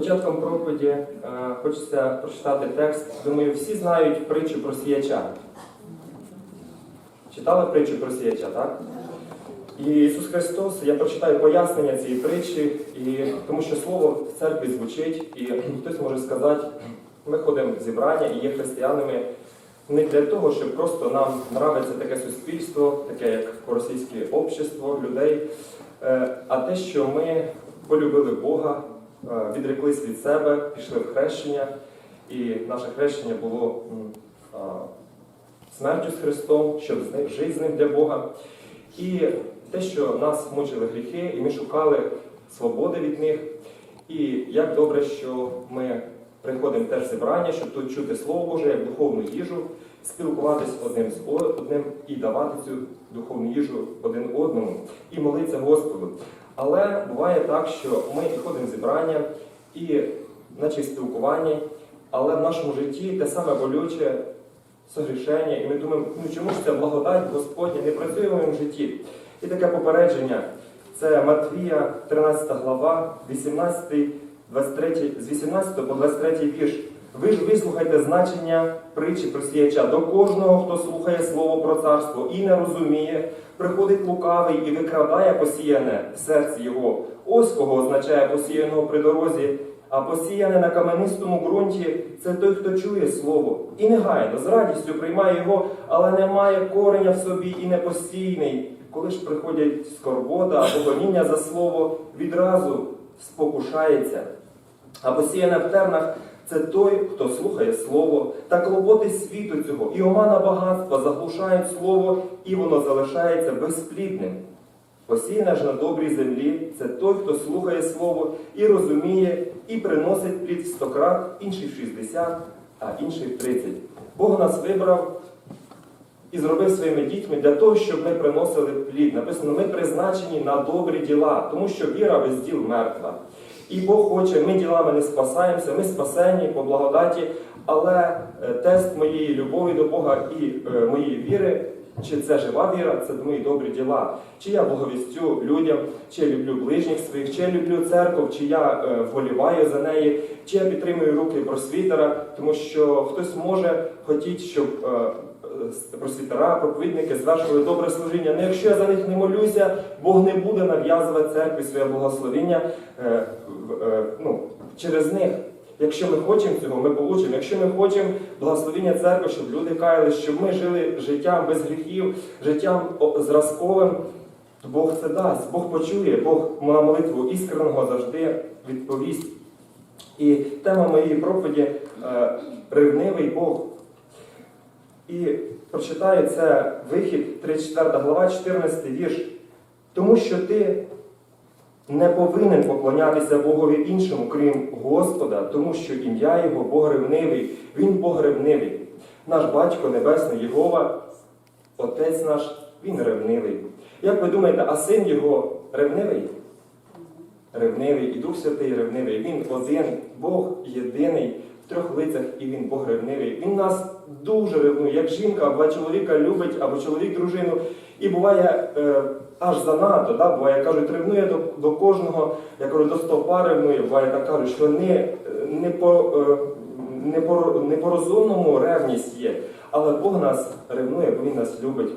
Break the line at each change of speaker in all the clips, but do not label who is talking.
початком проповіді е, хочеться прочитати текст. Думаю, всі знають притчу про сіяча. Читали притчу про сіяча, так? І Ісус Христос, я прочитаю пояснення цієї притчі, і, тому що слово в церкві звучить, і хтось може сказати, ми ходимо в зібрання і є християнами не для того, щоб просто нам нравиться таке суспільство, таке як російське общество людей, е, а те, що ми полюбили Бога, відреклись від себе, пішли в хрещення, і наше хрещення було смертю з Христом, щоб жити з ним для Бога. І те, що нас мучили гріхи, і ми шукали свободи від них. І як добре, що ми приходимо теж в зібрання, щоб тут чути Слово Боже як духовну їжу, спілкуватись одним з одним і давати цю духовну їжу один одному і молитися Господу. Але буває так, що ми ходимо зібрання, і наче в спілкуванні, але в нашому житті те саме болюче согрішення, і ми думаємо, ну чому ж ця благодать Господня не працює в моєму житті? І таке попередження. Це Матвія, 13 глава, 18, 23, з 18 по 23 вірш. Ви ж вислухайте значення притчі про сіяча. До кожного, хто слухає слово про царство і не розуміє, приходить лукавий і викрадає посіяне в серці його. Ось кого означає посіяного при дорозі, а посіяне на каменистому ґрунті це той, хто чує слово, і негайно, з радістю приймає його, але не має кореня в собі і не постійний. Коли ж приходять скорбота або гоніння за слово, відразу спокушається. А посіяне в тернах це той, хто слухає слово, та клопоти світу цього, і омана багатства заглушають слово, і воно залишається безплідним. Посіяне ж на добрій землі це той, хто слухає слово і розуміє, і приносить плід в сто крат, інший в 60, а інший в 30. Бог нас вибрав і зробив своїми дітьми для того, щоб ми приносили плід. Написано, ми призначені на добрі діла, тому що віра без діл мертва. І Бог хоче, ми ділами не спасаємося, ми спасені по благодаті, але е, тест моєї любові до Бога і е, моєї віри, чи це жива віра, це мої добрі діла. Чи я благовістю людям, чи я люблю ближніх своїх, чи я люблю церкву, чи я е, вболіваю за неї, чи я підтримую руки просвітера, тому що хтось може хотіти, щоб просвітера, проповідники звершували добре служіння. Ну якщо я за них не молюся, Бог не буде нав'язувати церкві своє благословіння е, е, ну, через них. Якщо ми хочемо цього, ми получимо. Якщо ми хочемо благословіння церкви, щоб люди каялись, щоб ми жили життям без гріхів, життям зразковим, то Бог це дасть, Бог почує, Бог на молитву іскреного завжди відповість. І тема моєї проповіді е, ревнивий Бог. І прочитаю це вихід, 34 глава, 14 вірш. Тому що ти не повинен поклонятися Богові іншому, крім Господа, тому що ім'я Його Бог ревнивий, Він Бог ревнивий. Наш батько Небесний Єгова, Отець наш, Він ревнивий. Як ви думаєте, а син його ревнивий? Ревнивий і Дух Святий ревнивий. Він один, Бог єдиний трьох лицях, і він Бог ревнивий. Він нас дуже ревнує, як жінка або чоловіка любить, або чоловік дружину. І буває е, аж занадто, да? буває, кажуть, ревнує до, до кожного, я кажу, до стовпа ревнує, буває так кажуть, що не, не, по, е, не, по, не по розумному ревність є, але Бог нас ревнує, бо Він нас любить.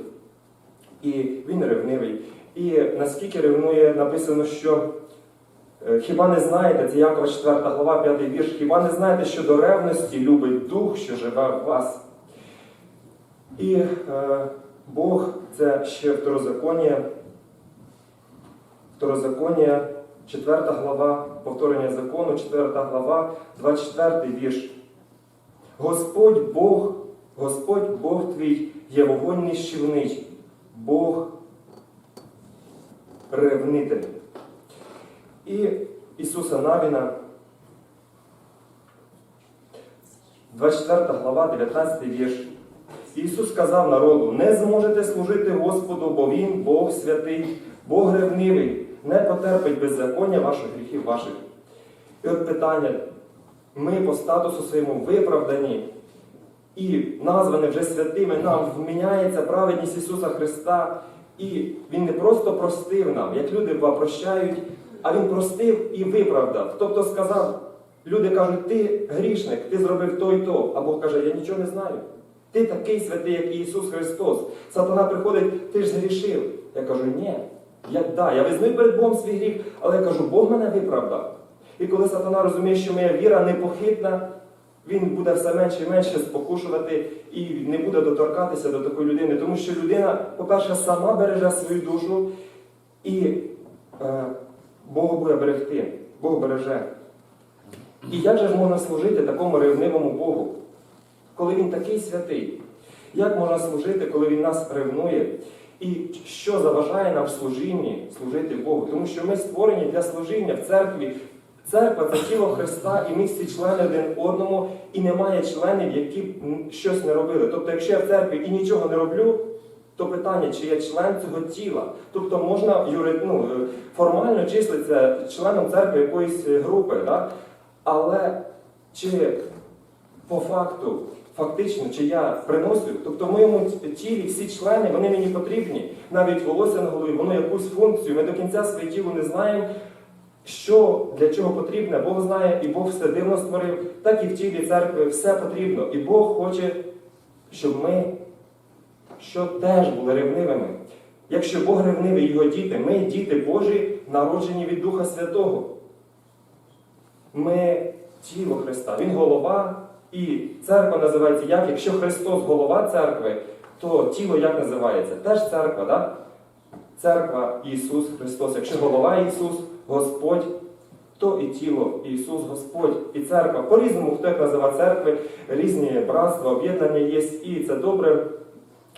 І він ревнивий. І наскільки ревнує, написано, що е, хіба не знаєте, це Якова 4 глава, 5 вірш, хіба не знаєте, що до ревності любить дух, що живе в вас? І е, Бог, це ще второзаконія, второзаконія, 4 глава, повторення закону, 4 глава, 24 вірш. Господь Бог, Господь Бог твій є вогонь нищівний, Бог ревнитель. І Ісуса Навіна, 24 глава, 19 вірш. Ісус сказав народу: не зможете служити Господу, бо Він Бог святий, Бог ревнивий, не потерпить беззаконня ваших гріхів ваших. І от питання: ми по статусу своєму виправдані і названі вже святими, нам вміняється праведність Ісуса Христа. І Він не просто простив нам, як люди прощають, а Він простив і виправдав. Тобто сказав, Люди кажуть, ти грішник, ти зробив то і то. А Бог каже, я нічого не знаю. Ти такий святий, як Ісус Христос. Сатана приходить, ти ж згрішив. Я кажу, ні. Я, да, я визнаю перед Богом свій гріх, але я кажу, Бог мене виправдав. І коли сатана розуміє, що моя віра непохитна, він буде все менше і менше спокушувати і не буде доторкатися до такої людини. Тому що людина, по-перше, сама береже свою душу, і е, Бог буде берегти, Бог береже. І як же ж можна служити такому ревнивому Богу, коли Він такий святий? Як можна служити, коли Він нас ревнує? І що заважає нам в служінні служити Богу? Тому що ми створені для служіння в церкві. Церква це тіло Христа, і ми всі члени один одному, і немає членів, які б щось не робили. Тобто, якщо я в церкві і нічого не роблю, то питання, чи я член цього тіла. Тобто можна ну, е, формально числитися членом церкви якоїсь е, групи, так? але чи по факту, фактично, чи я приносю, тобто в моєму тілі всі члени, вони мені потрібні, навіть волосся на голові, воно якусь функцію, ми до кінця своє тіло не знаємо. Що для чого потрібне, Бог знає, і Бог все дивно створив, так і в тілі церкви все потрібно. І Бог хоче, щоб ми що теж були ревнивими. Якщо Бог ревнивий його діти, ми діти Божі, народжені від Духа Святого. Ми тіло Христа, Він голова, і церква називається як? Якщо Христос голова церкви, то тіло як називається? Теж церква, так? Церква Ісус Христос. Якщо голова Ісус, Господь, то і тіло Ісус Господь. І церква. По-різному, хто як називає церкви, різні братства, об'єднання є, і це добре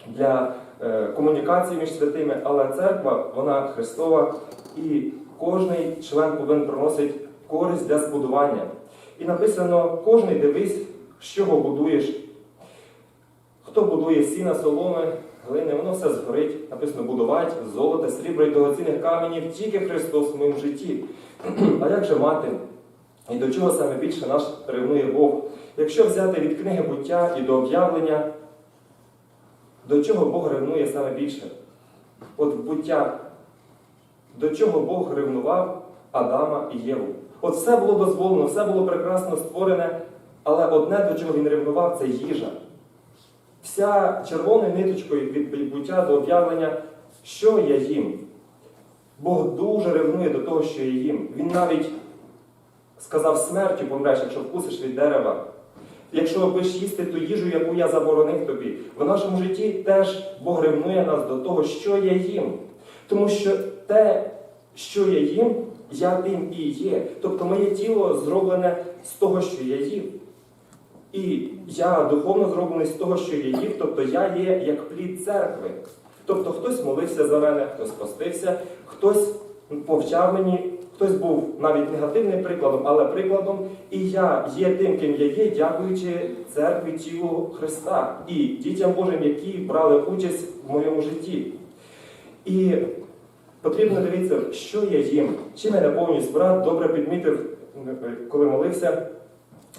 для е, комунікації між святими, але церква, вона Христова, і кожний член повинен приносити користь для збудування. І написано, кожний дивись, з чого будуєш. Хто будує сіна, соломи, глини, воно все згорить. Написано будувати золота, срібра і дорогоцінних каменів, тільки Христос в моєму житті. А як же мати? І до чого саме більше наш ревнує Бог? Якщо взяти від книги буття і до об'явлення, до чого Бог ревнує саме більше? От буття, до чого Бог ревнував Адама і Єву. От все було дозволено, все було прекрасно створене, але одне, до чого він ревнував, це їжа. Вся червоною ниточкою від буття до об'явлення, що я їм. Бог дуже ревнує до того, що я їм. Він навіть сказав смертю помреш, якщо вкусиш від дерева. Якщо будеш їсти ту їжу, яку я заборонив тобі, в нашому житті теж Бог ревнує нас до того, що я їм. Тому що те, що я їм, я тим і є. Тобто моє тіло зроблене з того, що я їм. І я духовно зроблений з того, що я їв, тобто я є як плід церкви. Тобто хтось молився за мене, хтось постився, хтось повчав мені, хтось був навіть негативним прикладом, але прикладом. І я є тим, ким я є, дякуючи церкві тілу Христа і дітям Божим, які брали участь в моєму житті. І потрібно дивитися, що я їм, чим я наповнююсь. Брат добре підмітив, коли молився.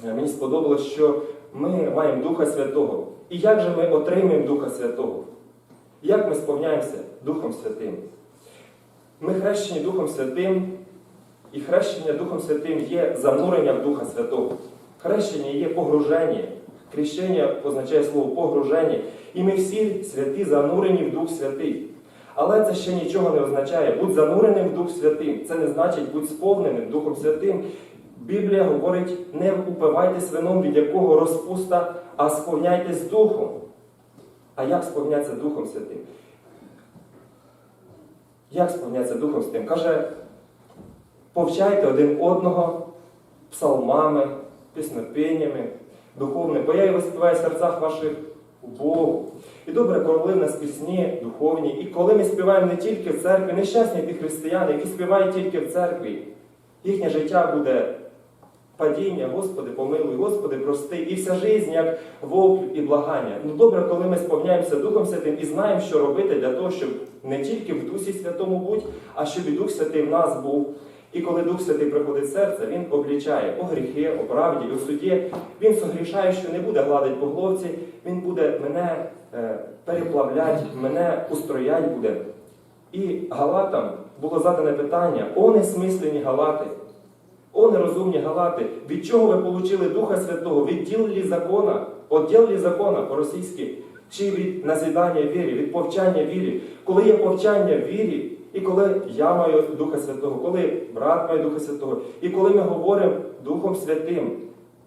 Мені сподобалось, що ми маємо Духа Святого. І як же ми отримуємо Духа Святого? Як ми сповняємося Духом Святим? Ми хрещені Духом Святим, і хрещення Духом Святим є занурення в Духа Святого. Хрещення є погруження. Хрещення означає слово погруження. І ми всі святі занурені в Дух Святий. Але це ще нічого не означає. Будь зануреним в Дух Святим. Це не значить будь сповненим Духом Святим. Біблія говорить, не упивайтесь вином, від якого розпуста, а сповняйтесь Духом. А як сповнятися Духом Святим? Як сповнятися Духом Святим? Каже, повчайте один одного псалмами, піснопіннями, духовними, бо я його співаю в серцях ваших Богу. І добре, в нас пісні духовні, і коли ми співаємо не тільки в церкві, нещасні ті християни, які співають тільки в церкві, їхнє життя буде падіння, Господи, помилуй, Господи, прости, і вся життя як вопль і благання. Ну добре, коли ми сповняємося Духом Святим і знаємо, що робити для того, щоб не тільки в Дусі Святому будь, а щоб і Дух Святий в нас був. І коли Дух Святий приходить в серце, Він облічає о гріхи, о правді, у суді. Він согрішає, що не буде гладить по головці, Він буде мене е, переплавлять, мене устроять буде. І Галатам було задане питання, о несмислені Галати. О, нерозумні галати, від чого ви получили Духа Святого? Від діл лі закона, от діл закона по-російськи, чи від назідання вірі, від повчання вірі. Коли є повчання вірі, і коли я маю Духа Святого, коли брат має Духа Святого, і коли ми говоримо Духом Святим,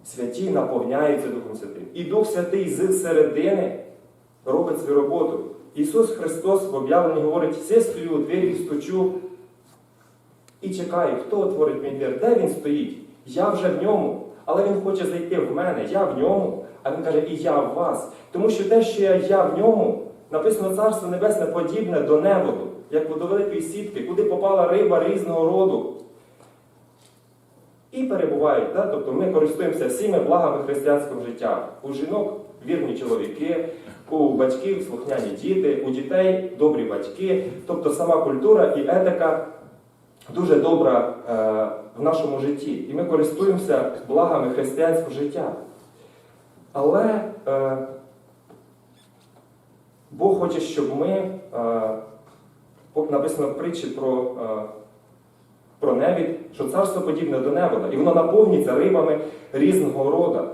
святі наповняються Духом Святим. І Дух Святий з середини робить свою роботу. Ісус Христос в об'явленні говорить, все стою у двері, стучу і чекаю, хто отворить мій двір, де він стоїть? Я вже в ньому, але він хоче зайти в мене, я в ньому, а він каже, і я в вас. Тому що те, що я, я в ньому, написано Царство Небесне подібне до неводу, як водовеликої сітки, куди попала риба різного роду. І перебувають, да? тобто ми користуємося всіми благами християнського життя. У жінок вірні чоловіки, у батьків слухняні діти, у дітей добрі батьки. Тобто сама культура і етика дуже добра е, в нашому житті. І ми користуємося благами християнського життя. Але е, Бог хоче, щоб ми, е, написано в притчі про, е, про невід, що царство подібне до невода, і воно наповнюється рибами різного роду.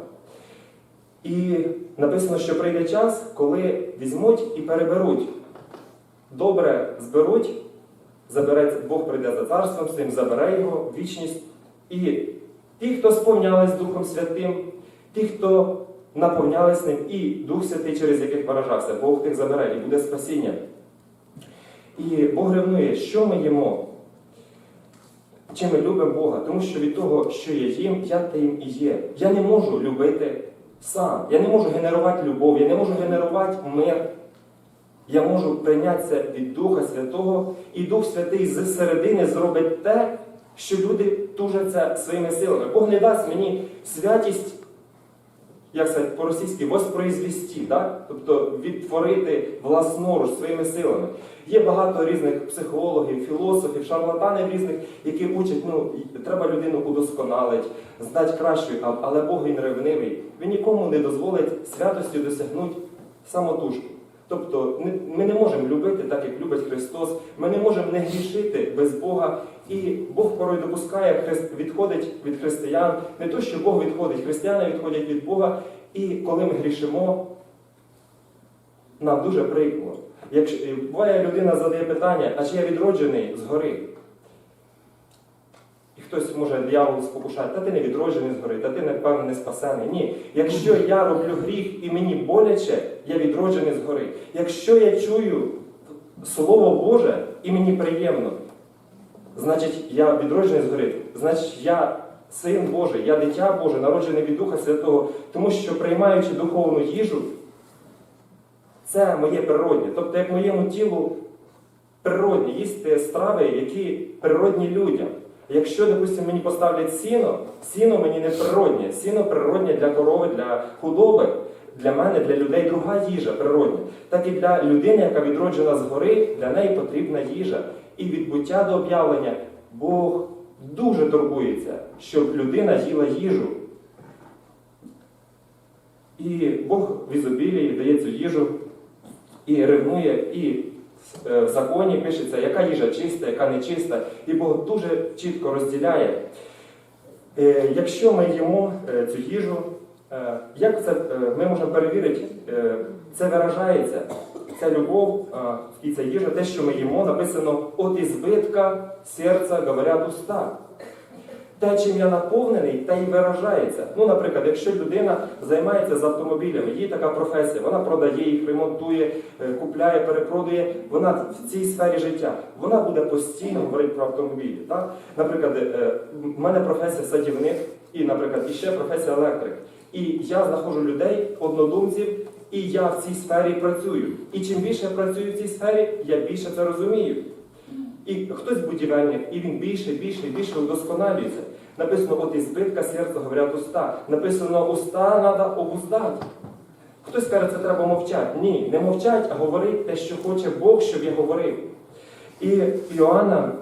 І написано, що прийде час, коли візьмуть і переберуть. Добре зберуть, забере, Бог прийде за царством своїм, забере його вічність. І ті, хто сповнялись Духом Святим, ті, хто наповнялись ним, і Дух Святий, через яких виражався, Бог тих забере і буде спасіння. І Бог ревнує, що ми їмо, чи ми любимо Бога, тому що від того, що я їм, я тим і є. Я не можу любити сам. Я не можу генерувати любов, я не можу генерувати мир. Я можу прийнятися від Духа Святого, і Дух Святий з середини зробить те, що люди тужаться своїми силами. Бог не дасть мені святість, як це по-російськи, воспроизвести, так? тобто відтворити власноруч своїми силами. Є багато різних психологів, філософів, шарлатанів різних, які учать, ну, треба людину удосконалити, здати кращою, але Бог він ревнивий. Він нікому не дозволить святості досягнути самотужки. Тобто ми не можемо любити так, як любить Христос. Ми не можемо не грішити без Бога. І Бог порой допускає, відходить від християн. Не то, що Бог відходить, християни відходять від Бога. І коли ми грішимо, нам дуже прикро. Якщо буває, людина задає питання, а чи я відроджений згори? І хтось може диявол спокушати, та ти не відроджений згори, та ти, напевно, не спасений. Ні. Якщо я роблю гріх і мені боляче, я відроджений згори. Якщо я чую Слово Боже і мені приємно, значить я відроджений згори, значить я син Божий, я дитя Боже, народжений від Духа Святого, тому що приймаючи духовну їжу, це моє природнє. Тобто, як моєму тілу природні їсти страви, які природні людям. Якщо, допустимо, мені поставлять сіно, сіно мені не природнє, сіно природнє для корови, для худоби, для мене, для людей друга їжа природня. Так і для людини, яка відроджена згори, для неї потрібна їжа. І від буття до об'явлення Бог дуже турбується, щоб людина їла їжу. І Бог в ізобілії дає цю їжу і ревнує, і е, в законі пишеться, яка їжа чиста, яка не чиста. І Бог дуже чітко розділяє. Е, Якщо ми їмо е, цю їжу, як це е, ми можемо перевірити, е, це виражається, ця любов е, і ця їжа, те, що ми їмо, написано от ізбитка серця говорять уста. Те, чим я наповнений, те й виражається. Ну, наприклад, якщо людина займається з автомобілями, їй така професія, вона продає їх, ремонтує, е, купляє, перепродає, вона в цій сфері життя, вона буде постійно говорити про автомобілі. Так? Наприклад, е, в мене професія садівник, і, наприклад, іще професія електрик. І я знаходжу людей, однодумців, і я в цій сфері працюю. І чим більше я працюю в цій сфері, я більше це розумію. І хтось будівельник, і він більше, більше і більше удосконалюється. Написано, от із збитка серця говорять уста. Написано, уста треба обуздати. Хтось каже, це треба мовчати. Ні, не мовчать, а говорити те, що хоче Бог, щоб я говорив. І Іоанна,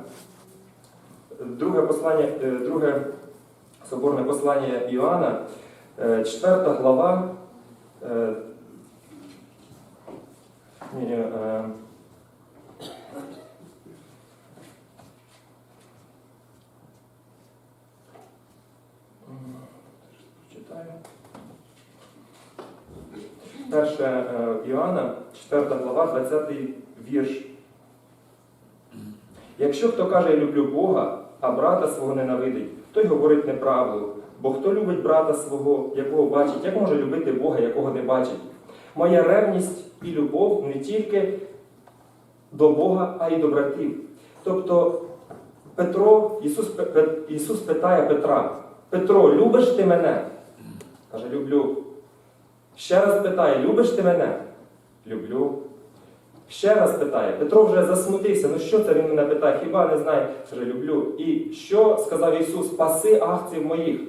друге послання, е, друге соборне послання Іоанна, Е, четверта глава. Е, е, Перша Іоанна, 4 глава, 20 вірш. Якщо хто каже, я люблю Бога, а брата свого ненавидить, той говорить неправду. Бо хто любить брата свого, якого бачить, як може любити Бога, якого не бачить? Моя ревність і любов не тільки до Бога, а й до братів. Тобто Петро, Ісус, Ісус питає Петра: Петро, любиш ти мене? Каже, люблю. Ще раз питає, любиш ти мене? Люблю. Ще раз питає. Петро вже засмутився. Ну що це він мене питає? Хіба не знає? Каже, люблю. І що сказав Ісус? Паси акців моїх.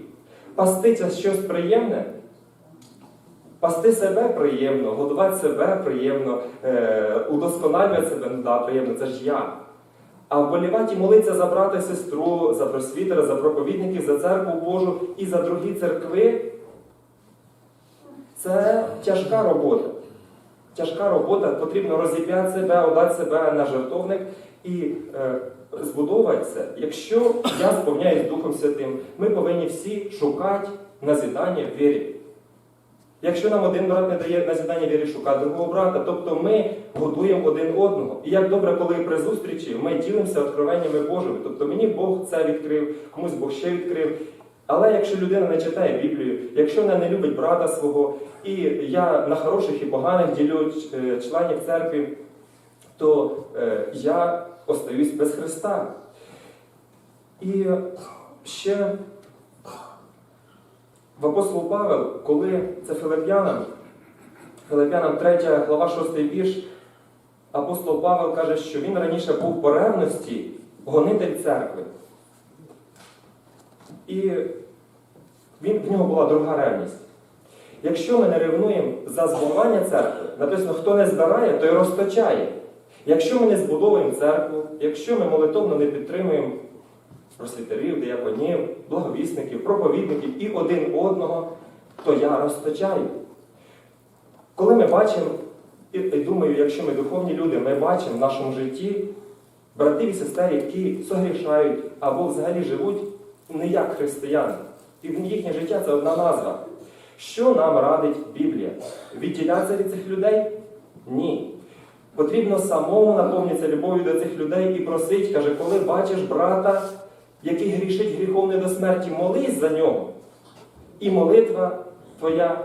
Пасти це щось приємне? Пасти себе приємно, годувати себе приємно, е, удосконалювати себе, ну да, приємно, це ж я. А вболівати і молитися за брата і сестру, за просвітера, за проповідників, за церкву Божу і за другі церкви це тяжка робота. Тяжка робота, потрібно розіп'яти себе, отдати себе на жертовник і збудовувати це. Якщо я сповняюсь Духом Святим, ми повинні всі шукати назидання в вірі. Якщо нам один брат не дає назидання вірі шукати другого брата, тобто ми годуємо один одного. І як добре, коли при зустрічі ми ділимося откровеннями Божими. Тобто мені Бог це відкрив, комусь Бог ще відкрив. Але якщо людина не читає Біблію, якщо вона не любить брата свого, і я на хороших і поганих ділю е, членів церкви, то е, я остаюсь без Христа. І ще в апостол Павел, коли це Филип'янам, Филип'янам 3 глава 6 вірш, апостол Павел каже, що він раніше був по ревності гонитель церкви. І він, в нього була друга ревність. Якщо ми не ревнуємо за збудування церкви, написано, хто не збирає, той розточає. Якщо ми не збудовуємо церкву, якщо ми молитовно не підтримуємо просвітерів, дияконів, благовісників, проповідників і один одного, то я розточаю. Коли ми бачимо, і думаю, якщо ми духовні люди, ми бачимо в нашому житті братів і сестер, які согрішають або взагалі живуть не як християни. І їхнє життя це одна назва. Що нам радить Біблія? Відділятися від цих людей? Ні. Потрібно самому наповнитися любов'ю до цих людей і просить, каже, коли бачиш брата, який грішить гріхом не до смерті, молись за нього. І молитва твоя,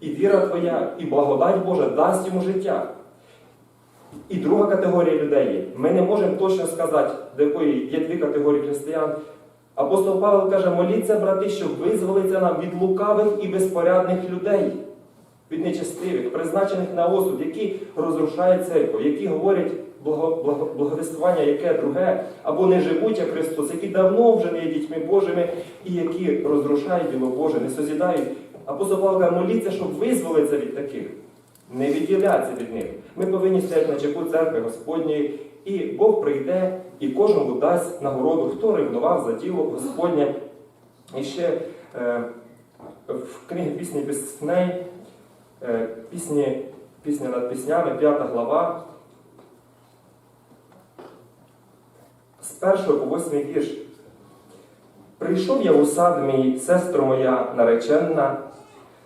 і віра твоя, і благодать Божа дасть йому життя. І друга категорія людей. Ми не можемо точно сказати, до якої є дві категорії християн. Апостол Павло каже, моліться, брати, щоб визволиться нам від лукавих і безпорядних людей, від нечестивих, призначених на осуд, які розрушають церкву, які говорять благо, благо, благовествування, яке друге, або не живуть як Христос, які давно вже не є дітьми Божими і які розрушають діло Боже, не созідають. Апостол Павло моліться, щоб визволитися від таких, не відділятися від них. Ми повинні стояти на чеку церкви Господньої, і Бог прийде і кожному дасть нагороду, хто ревнував за діло Господнє. І ще е, в книгі пісні пісней, пісні, пісня над піснями, 5 глава, з 1 по 8 вірш. Прийшов я у сад мій, сестро моя нареченна,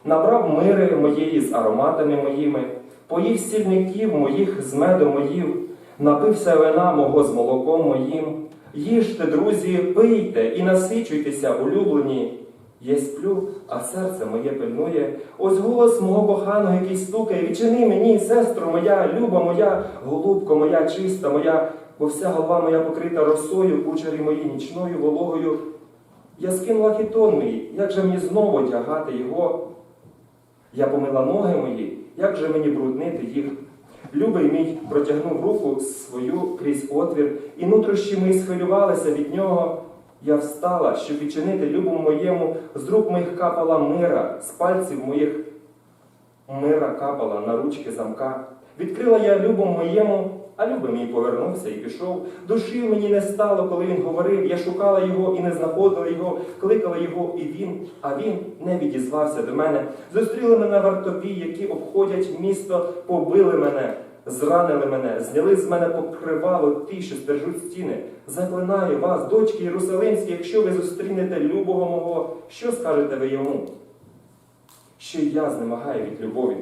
набрав мири моєї з ароматами моїми, поїв сільників моїх з медом моїв, напився вина мого з молоком моїм. Їжте, друзі, пийте і насичуйтеся, улюблені. Я сплю, а серце моє пильнує. Ось голос мого коханого, який стукає. Відчини мені, сестро моя, люба моя, голубко моя, чиста моя, бо вся голова моя покрита росою, кучері мої нічною вологою. Я скинула хітон мій, як же мені знову одягати його? Я помила ноги мої, як же мені бруднити їх? Любий мій протягнув руку свою крізь отвір, і нутрощі мої схвилювалися від нього. Я встала, щоб відчинити любому моєму, з рук моїх капала мира, з пальців моїх мира капала на ручки замка. Відкрила я любому моєму, а любий мій повернувся і пішов. Душі мені не стало, коли він говорив. Я шукала його і не знаходила його, кликала його, і він, а він не відізвався до мене. Зустріли мене вартові, які обходять місто, побили мене, зранили мене, зняли з мене покривало ті, що стержуть стіни. Заклинаю вас, дочки Єрусалимські, якщо ви зустрінете любого мого, що скажете ви йому? Що я знемагаю від любові.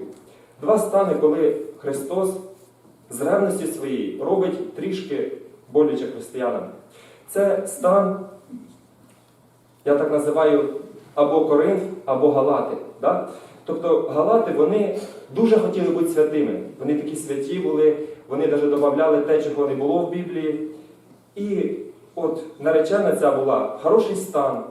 Два стани, коли Христос з ревності своєї робить трішки боляче християнам. Це стан, я так називаю, або Коринф, або Галати. Да? Тобто Галати вони дуже хотіли бути святими. Вони такі святі були, вони навіть додавали те, чого не було в Біблії. І от наречена ця була хороший стан,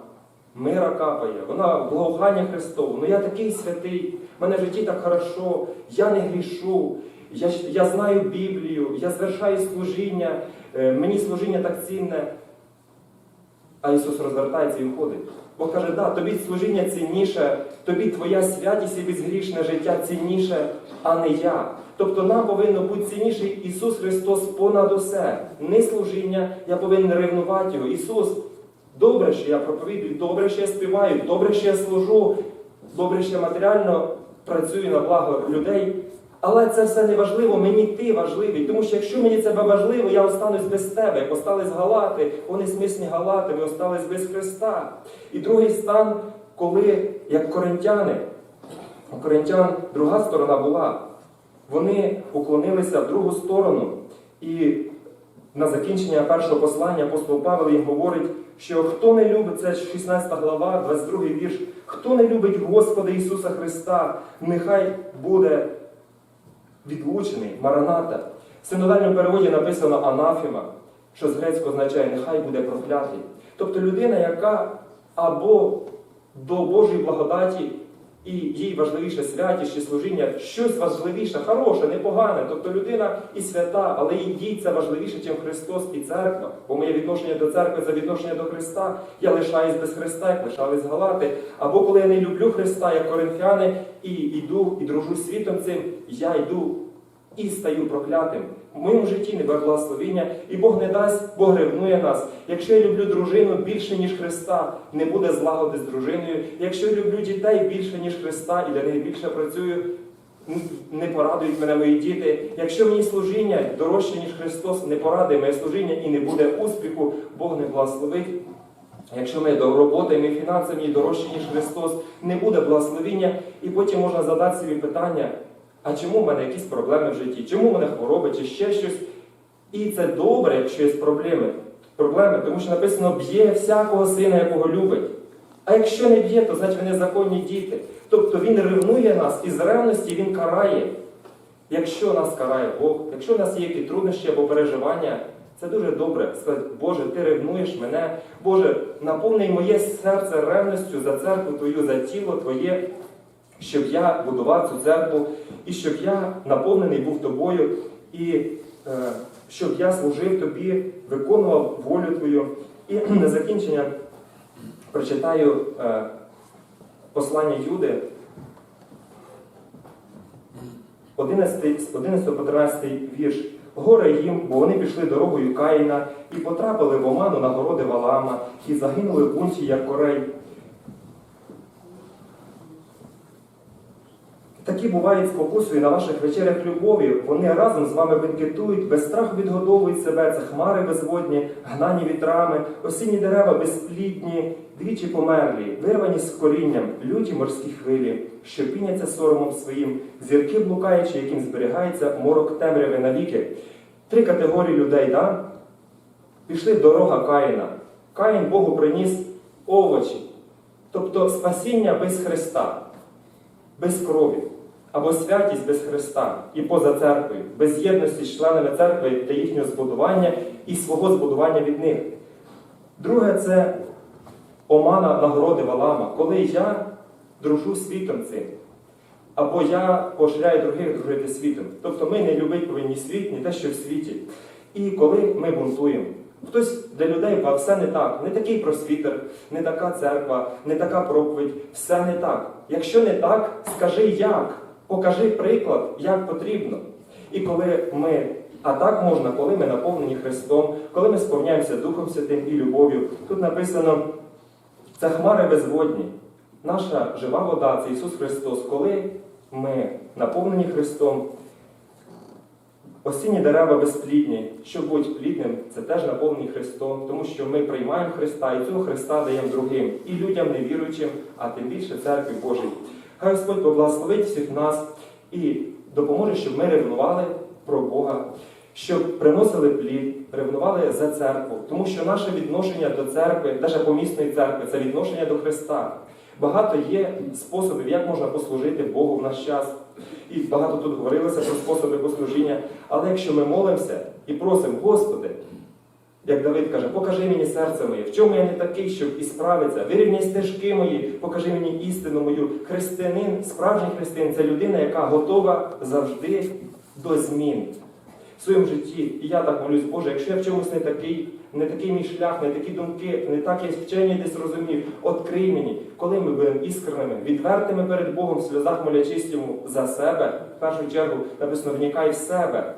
мира капає, вона благоухання Христову. Ну я такий святий, в мене в житті так хорошо, я не грішу, я, я знаю Біблію, я звершаю служіння, е, мені служіння так цінне. А Ісус розвертається і уходить. Бог каже, да, тобі служіння цінніше, тобі твоя святість і безгрішне життя цінніше, а не я. Тобто нам повинно бути цінніший Ісус Христос понад усе. Не служіння, я повинен ревнувати Його. Ісус, добре, що я проповідую, добре, що я співаю, добре, що я служу, добре, що я матеріально працюю на благо людей. Але це все не важливо, мені ти важливий. Тому що якщо мені це важливо, я останусь без тебе. Як остались галати, вони смисні галати, ви остались без Христа. І другий стан, коли, як коринтяни, у коринтян друга сторона була. Вони уклонилися в другу сторону. І на закінчення першого послання апостол Павел їм говорить, що хто не любить, це 16 глава, 22 вірш, хто не любить Господа Ісуса Христа, нехай буде відлучений, мараната. В синодальному переводі написано анафіма, що з грецького означає нехай буде проклятий. Тобто людина, яка або до Божої благодаті і їй важливіше святість чи служіння, щось важливіше, хороше, непогане. Тобто людина і свята, але їй це важливіше, ніж Христос і церква. Бо моє відношення до церкви це відношення до Христа. Я лишаюсь без Христа, як лишались Галати. Або коли я не люблю Христа, як коринфяни, і йду і дружу світом цим, я йду і стаю проклятим. В моєму житті не благословіння, і Бог не дасть, Бог ревнує нас. Якщо я люблю дружину більше, ніж Христа, не буде злагоди з дружиною. Якщо я люблю дітей більше, ніж Христа, і для них більше працюю, не порадують мене мої діти. Якщо мені служіння дорожче, ніж Христос, не порадує моє служіння і не буде успіху, Бог не благословить. Якщо ми до роботи, ми фінансами дорожчі, ніж Христос, не буде благословіння, і потім можна задати собі питання, а чому в мене якісь проблеми в житті? Чому в мене хвороби чи ще щось? І це добре, якщо є проблеми, проблеми, тому що написано б'є всякого сина, якого любить. А якщо не б'є, то значить вони законні діти. Тобто він ревнує нас і з ревності він карає. Якщо нас карає Бог, якщо в нас є які труднощі або переживання, це дуже добре. Сказати, Боже, ти ревнуєш мене, Боже, наповни моє серце ревністю за церкву Твою, за тіло Твоє, щоб я будував цю церкву, і щоб я наповнений був тобою, і е, щоб я служив тобі, виконував волю Твою. І на закінчення прочитаю е, послання Юди, 11, з 11 по 13 вірш. Горе їм, бо вони пішли дорогою Каїна і потрапили в оману на городи Валаама, і загинули в бунті, як корей. Такі бувають спокусою на ваших вечерях любові. Вони разом з вами бенкетують, без страху відгодовують себе. Це хмари безводні, гнані вітрами, осінні дерева безплідні, двічі померлі, вирвані з корінням, люті морські хвилі, що піняться соромом своїм, зірки блукаючи, яким зберігається морок темряви навіки. Три категорії людей, да? Пішли дорога Каїна. Каїн Богу приніс овочі, тобто спасіння без Христа без крові, або святість без Христа і поза церквою, без єдності з членами церкви для їхнього збудування і свого збудування від них. Друге це омана нагороди Валама, коли я дружу світом цим. Або я поширяю других дружити світом. Тобто ми не любити повинні світ, ні те, що в світі. І коли ми бунтуємо. Хтось для людей а все не так. Не такий просвітер, не така церква, не така проповідь, все не так. Якщо не так, скажи як, покажи приклад, як потрібно. І коли ми, а так можна, коли ми наповнені Христом, коли ми сповняємося Духом Святим і любов'ю, тут написано, це хмари безводні. Наша жива вода це Ісус Христос. Коли ми наповнені Христом, Осінні дерева безплідні, щоб бути плідним, це теж наповнені Христом, тому що ми приймаємо Христа і цього Христа даємо другим, і людям невіруючим, а тим більше церкві Божій. Хай Господь поблагословить всіх нас і допоможе, щоб ми ревнували про Бога, щоб приносили плід, ревнували за церкву. Тому що наше відношення до церкви, навіть помісної церкви, це відношення до Христа. Багато є способів, як можна послужити Богу в наш час. І багато тут говорилося про способи послужіння. Але якщо ми молимося і просимо, Господи, як Давид каже, покажи мені серце моє, в чому я не такий, щоб і справиться. Вирівняй стежки мої, покажи мені істину мою. Християнин, справжній християнин це людина, яка готова завжди до змін в своєму житті. І я так молюсь, Боже, якщо я в чомусь не такий, не такий мій шлях, не такі думки, не так я вчення десь розумів, открий мені, коли ми будемо іскренними, відвертими перед Богом в сльозах молячись йому за себе, в першу чергу написано, вникай в себе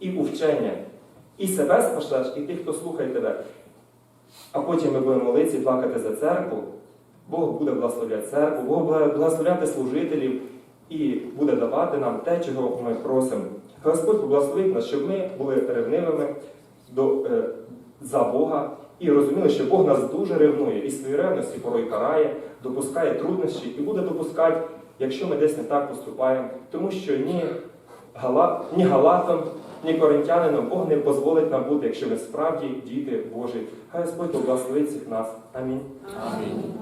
і у вчення. І себе спасеш, і тих, хто слухає тебе. А потім ми будемо молитися плакати за церкву. Бог буде благословляти церкву, Бог буде благословляти служителів і буде давати нам те, чого ми просимо. Господь поблагословить нас, щоб ми були ревнивими до, е, за Бога і розуміли, що Бог нас дуже ревнує і свої ревності порой карає, допускає труднощі і буде допускати, якщо ми десь не так поступаємо. Тому що ні, ні Галатам, ні коринтянинам Бог не дозволить нам бути, якщо ми справді діти Божі. Хай Господь поблагословить всіх нас. Амінь.
Амінь.